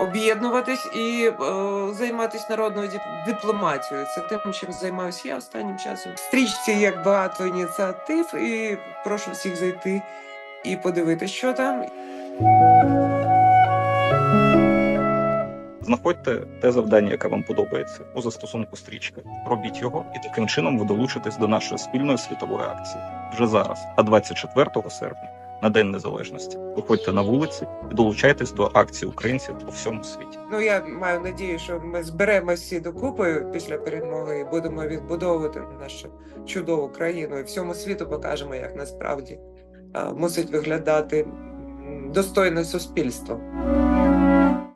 об'єднуватись і е, займатися народною дипломатією. Це тим, чим займаюся я останнім часом. Стрічці як багато ініціатив, і прошу всіх зайти і подивитися, що там. Знаходьте те завдання, яке вам подобається у застосунку стрічка. Робіть його, і таким чином ви долучитесь до нашої спільної світової акції вже зараз, а 24 серпня, на День Незалежності. Виходьте на вулиці і долучайтесь до акції українців по всьому світі. Ну я маю надію, що ми зберемося всі докупи після перемоги і будемо відбудовувати нашу чудову країну і всьому світу покажемо, як насправді е, мусить виглядати достойне суспільство.